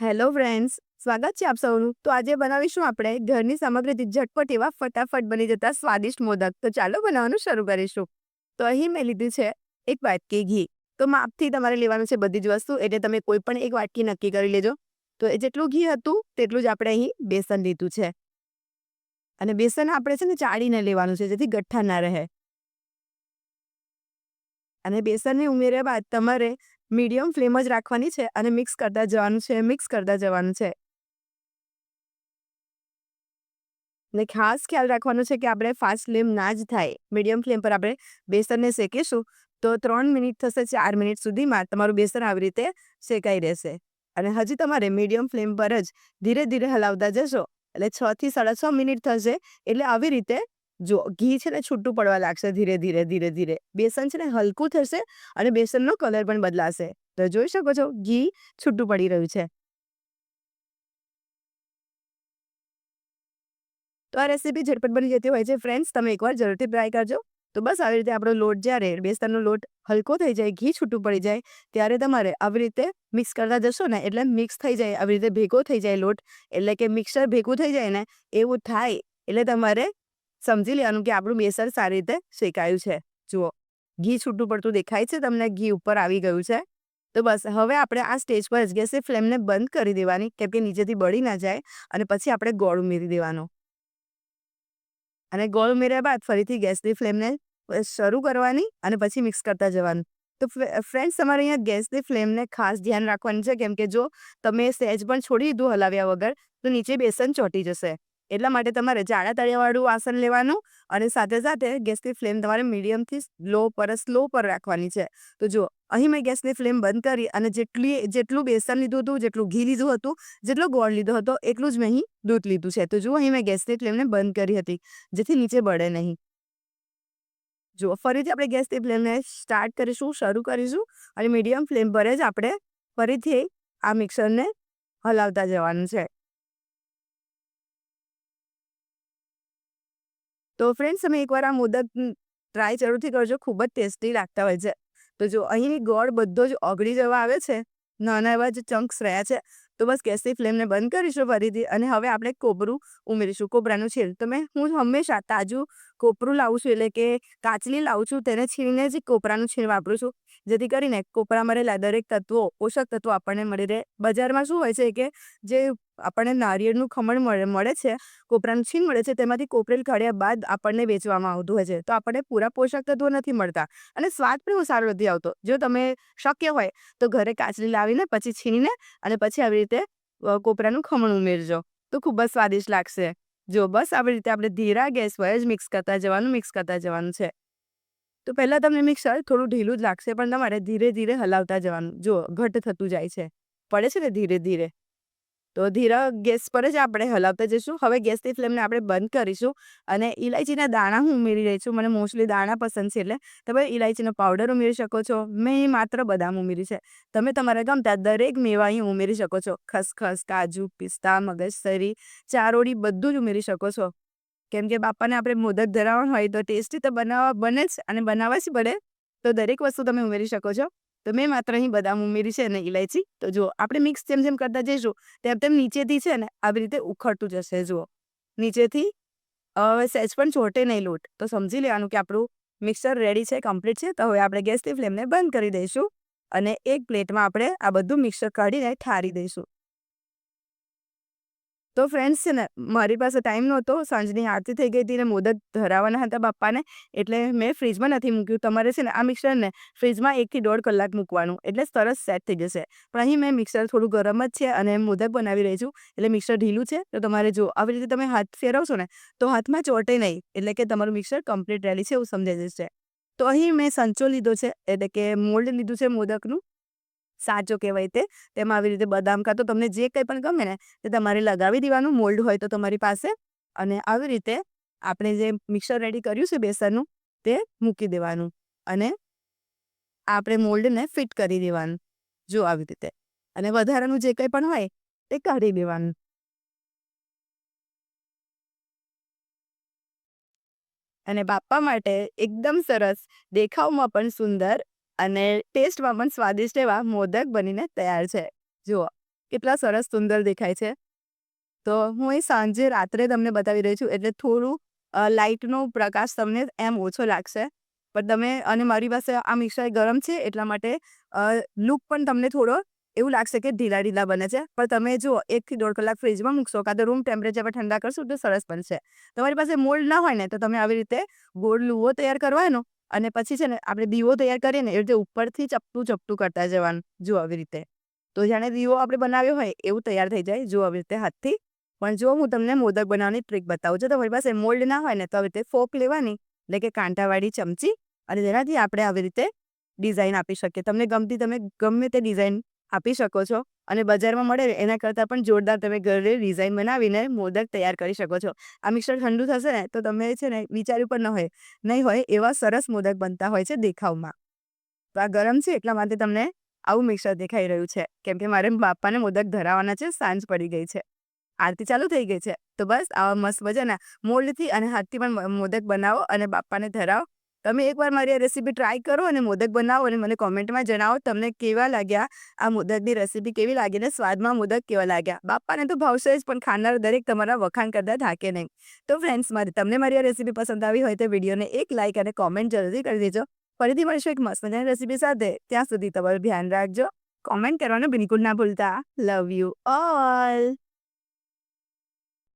Hello friends, સ્વાગત છે આપ સૌનું. તો આજે બનાવીશું આપણે ઘરની સામગ્રીથી ઝટપટ એવા ફટાફટ બની જતા સ્વાદિષ્ટ મોદક. તો ચાલો બનાવવાનું શરૂ કરીશું. તો અહીં મેં લીધું છે એક વાટકી ઘી. તો માપથી તમારે લેવાનું છે બધી જ વસ્તુ. એટલે તમે કોઈ પણ એક વાટકી નક્કી કરી લેજો. તો એ જેટલું ઘી હતું તેટલું જ આપણે અહીં બેસન લીધું છે. અને બેસન આપણે છે ને ચાળીને લેવાનું છે જેથી ગઠ્ઠા ના રહે. અને બેસનને ઉમેર્યા બાદ તમારે મીડિયમ ફ્લેમ જ રાખવાની છે અને મિક્સ કરતા જવાનું છે, મિક્સ કરતા જવાનું છે. ને ખાસ ખ્યાલ રાખવાનો છે કે આપણે ફાસ્ટ ફ્લેમ ના જ થાય. મીડિયમ ફ્લેમ પર આપણે બેસનને શેકીશું તો ત્રણ મિનિટ થશે, ચાર મિનિટ સુધીમાં તમારું બેસન આવી રીતે શેકાઈ રહેશે. અને હજી તમારે મીડિયમ ફ્લેમ પર જ ધીરે ધીરે હલાવતા જશો. એટલે છ થી સાડા છ મિનિટ થશે એટલે આવી રીતે જો ઘી છે ને છૂટું પડવા લાગશે ધીરે ધીરે ધીરે ધીરે. બેસન છે ને હલકું થશે અને બેસનનો કલર પણ બદલાશે. તો જોઈ શકો છો, ઘી છૂટું પડી રહ્યું છે. તો આ રેસીપી ઝટપટ બની જતી હોય છે. ફ્રેન્ડ્સ, તમે એકવાર જરૂરથી ટ્રાય કરજો. તો બસ આવી રીતે આપણો લોટ જ્યારે બેસનનો લોટ હલકો થઈ જાય, ઘી છૂટું પડી જાય, ત્યારે તમારે આવી રીતે મિક્સ કરતા જશો ને એટલે મિક્સ થઈ જાય, આવી રીતે ભેગો થઈ જાય લોટ. એટલે કે મિક્સર ભેગું થઈ જાય ને એવું થાય એટલે તમારે સમજી લેવાનું કે આપણું બેસર સારી રીતે શેકાયું છે. જુઓ, ઘી છૂટું પડતું દેખાય છે, તમને ઘી ઉપર આવી ગયું છે. તો બસ, હવે આપણે આ સ્ટેજ પર જ ગેસની ફ્લેમને બંધ કરી દેવાની, કેમ કે નીચેથી બળી ના જાય, અને પછી આપણે ગોળ ઉમેરી દેવાનો. અને ગોળ ઉમેર્યા બાદ ફરીથી ગેસની ફ્લેમને શરૂ કરવાની અને પછી મિક્સ કરતા જવાનું. તો ફ્રેન્ડ્સ, તમારે અહીંયા ગેસની ફ્લેમને ખાસ ધ્યાન રાખવાનું છે, કેમ કે જો તમે સહેજ પણ છોડી દીધું હલાવ્યા વગર, તો નીચે બેસન ચોંટી જશે. એટલા માટે તમારે જાડા તળિયાવાળું આસન લેવાનું અને સાથે સાથે ગેસની ફ્લેમ તમારે મીડિયમથી લો પર, સ્લો પર રાખવાની છે. તો જો અહીં મેં ગેસની ફ્લેમ બંધ કરી અને જેટલી, જેટલું બેસન લીધું હતું, જેટલું ઘી લીધું હતું, જેટલો ગોળ લીધો હતો, એટલું જ મેં અહીં દૂધ લીધું છે. તો જુઓ, અહીં મેં ગેસની ફ્લેમને બંધ કરી હતી, જેથી નીચે બળે નહીં. જુઓ, ફરીથી આપણે ગેસની ફ્લેમને સ્ટાર્ટ કરીશું, શરૂ કરીશું અને મીડિયમ ફ્લેમ પર જ આપણે ફરીથી આ મિક્સરને હલાવતા જવાનું છે. તો ફ્રેન્ડ્સ તમે એકવાર આ મોદક ટ્રાય જરૂરથી કરજો. ખૂબ જ ટેસ્ટી લાગતા હોય છે. તો જો અહીંની ગોળ બધો જ ઓગળી જવા આવે છે, નાના એવા જ ચંક્સ રહ્યા છે, તો બસ ગેસની ફ્લેમને બંધ કરીશું ફરીથી અને હવે આપણે કોપરું ઉમેરીશું. કોપરાનું છીલ તો મેં, હું હંમેશા તાજું કોપરું લાવું છું એટલે કે કાચલી લાવું છું, તેને છીણીને જ કોપરાનું છીણ વાપરું છું. જેથી કરીને કોપરામાં રહેલા દરેક તત્વો, પોષક તત્વો આપણને મળી રહે. બજારમાં શું હોય છે કે જે આપણને નારિયેળનું ખમણ મળે છે, કોપરાનું છીણ મળે છે, તેમાંથી કોપરેલ કાઢ્યા બાદ આપણને વેચવામાં આવતું હોય છે. તો આપણને પૂરા પોષક તત્વો નથી મળતા અને સ્વાદ પણ સારો નથી આવતો. જો તમે શક્ય હોય તો ઘરે કાચલી લાવીને પછી છીણીને અને પછી આવી રીતે કોપરાનું ખમણ ઉમેરજો. તો ખૂબ જ સ્વાદિષ્ટ લાગશે. જો બસ આવી રીતે આપણે ધીરા ગેસ પર જ મિક્સ કરતા જવાનું, મિક્સ કરતા જવાનું છે. તો પહેલાં તમને મિક્સર થોડું ઢીલું જ લાગશે પણ તમારે ધીરે ધીરે હલાવતા જવાનું. જો ઘટ થતું જાય છે, પડે છે ને ધીરે ધીરે? તો ધીરા ગેસ પર જ આપણે હલાવતા જઈશું. હવે ગેસની ફ્લેમને આપણે બંધ કરીશું અને ઇલાયચીના દાણા હું ઉમેરી રહી છું. મને મોસ્ટલી દાણા પસંદ છે એટલે તમે ઇલાયચીનો પાવડર ઉમેરી શકો છો. મેં માત્ર બદામ ઉમેરી છે. તમે તમારા ગમતા દરેક મેવા અહીં ઉમેરી શકો છો. ખસખસ, કાજુ, પિસ્તા, મગજસરી ચારોડી બધું જ ઉમેરી શકો છો. કેમ કે બાપાને આપણે મોદક ધરાવવાનું હોય તો ટેસ્ટી તો બનાવવા બને જ અને બનાવવા જ પડે. તો દરેક વસ્તુ તમે ઉમેરી શકો છો. તો મેં માત્ર અહીં બદામ ઉમેરી છે અને ઇલાયચી તો જુઓ, આપણે મિક્સ જેમ જેમ કરતા જઈશું, તેમ તેમ નીચેથી છે ને, આવી રીતે ઉખડતું જશે, જુઓ. નીચેથી, હવે સહેજ પણ ચોટે નહીં લોટ. તો સમજી લેવાનું કે આપણું મિક્સર રેડી છે કમ્પ્લીટ છે. તો હવે આપણે ગેસની ફ્લેમને બંધ કરી દઈશું અને એક પ્લેટમાં આપણે આ બધું મિક્સર કાઢીને ઠારી દઈશું. તો ફ્રેન્ડ્સ છે ને, મારી પાસે ટાઈમ નહોતો. સાંજની આરતી થઈ ગઈ હતી ને મોદક ધરાવવાના હતા બાપાને એટલે મેં ફ્રીજમાં નથી મૂક્યું. તમારે છે ને, આ મિક્સરને ફ્રીજમાં એકથી દોઢ કલાક મૂકવાનું. એટલે સરસ સેટ થઈ જશે. પણ અહીં મેં મિક્સર થોડું ગરમ જ છે અને મોદક બનાવી રહી છું. એટલે મિક્સર ઢીલું છે. તો તમારે જો, આવી રીતે તમે હાથ ફેરવશો ને, તો હાથમાં ચોટે નહીં. એટલે કે તમારું મિક્સર કમ્પ્લીટ રેડી છે એવું સમજાઈ જશે. તો અહીં મેં સંચો લીધો છે. એટલે કે મોલ્ડ લીધું છે મોદકનું. સાચો કહેવાય તે. તેમાં આવી રીતે બદામ કાં તો તમને જે કંઈ પણ ગમે ને, તે તમારે લગાવી દેવાનું. મોલ્ડ હોય તો તમારી પાસે. અને આવી રીતે આપણે જે મિક્સર રેડી કર્યું છે બેસનનું, તે મૂકી દેવાનું. અને આપણે મોલ્ડને ફિટ કરી દેવાનું, જો આવી રીતે. અને વધારાનું જે કંઈ પણ હોય, તે કાઢી દેવાનું. અને બાપા માટે એકદમ સરસ, દેખાવમાં પણ સુંદર અને ટેસ્ટમાં પણ સ્વાદિષ્ટ એવા મોદક બનીને તૈયાર છે. જુઓ, કેટલા સરસ સુંદર દેખાય છે. તો હું એ સાંજે રાત્રે તમને બતાવી રહી છું, એટલે થોડું લાઇટનો પ્રકાશ તમને એમ ઓછો લાગશે. પણ તમે, અને મારી પાસે આ મિક્સર ગરમ છે, એટલા માટે લુક પણ તમને થોડો એવું લાગશે કે ઢીલા ઢીલા બને છે. પણ તમે જો એકથી દોઢ કલાક ફ્રીજમાં મૂકશો, કાં તો રૂમ ટેમ્પરેચર પર ઠંડા કરશો તો સરસ બનશે. તમારી પાસે મોલ્ડ ના હોય ને, તો તમે આવી રીતે ગોળ લુવો તૈયાર કરવાનો અને પછી છે ને, આપણે દીવો તૈયાર કરીએ ને એ રીતે ઉપરથી ચપટું ચપટું કરતા જવાનું, જો આવી રીતે. તો જાણે દીવો આપણે બનાવ્યો હોય, એવું તૈયાર થઈ જાય, જો આવી રીતે હાથથી. પણ જો હું તમને મોદક બનાવવાની ટ્રીક બતાવું છું તો તમારી પાસે મોલ્ડ ના હોય ને, તો આવી રીતે ફોક લેવાની, એટલે કે કાંટાવાળી ચમચી, અને તેનાથી આપણે આવી રીતે ડિઝાઇન આપી શકીએ. તમને ગમતી તમે ગમે તે ડિઝાઇન આપી શકો છો અને બજારમાં મળે એના કરતાં પણ જોરદાર તમે ઘરે ડિઝાઇન બનાવીને મોદક તૈયાર કરી શકો છો. આ મિક્સર ઠંડુ થશે ને તો તમે છે ને વિચાર્યું પણ ન હોય, નહીં હોય એવા સરસ મોદક બનતા હોય છે દેખાવમાં. તો આ ગરમ છે એટલા માટે તમને આવું મિક્સર દેખાઈ રહ્યું છે. કેમ કે મારે બાપાને મોદક ધરાવવાના છે, સાંજ પડી ગઈ છે. આરતી ચાલુ થઈ ગઈ છે. તો બસ આવા મસ્ત મજાના મોલ્ડથી અને હાથથી પણ મોદક બનાવો અને બાપાને ધરાવો. તમે એકવાર મારી આ રેસીપી ટ્રાય કરો અને મોદક બનાવો અને મને કોમેન્ટમાં જણાવો તમને કેવા લાગ્યા, આ મોદકની રેસીપી કેવી લાગી ને સ્વાદમાં મોદક કેવા લાગ્યા. બાપાને તો ભાવશે જ, પણ ખાનાર દરેક તમારા વખાણ કરતા થાકે નહીં. તો ફ્રેન્ડ્સ મારે તમને મારી આ રેસીપી પસંદ આવી હોય તો વિડીયોને એક લાઇક અને કોમેન્ટ જરૂરથી કરી દેજો. ફરીથી મળશું એક મસ્ત મજાની રેસીપી સાથે. ત્યાં સુધી તમારું ધ્યાન રાખજો. કોમેન્ટ કરવાનું બિલકુલ ના ભૂલતા. Love you all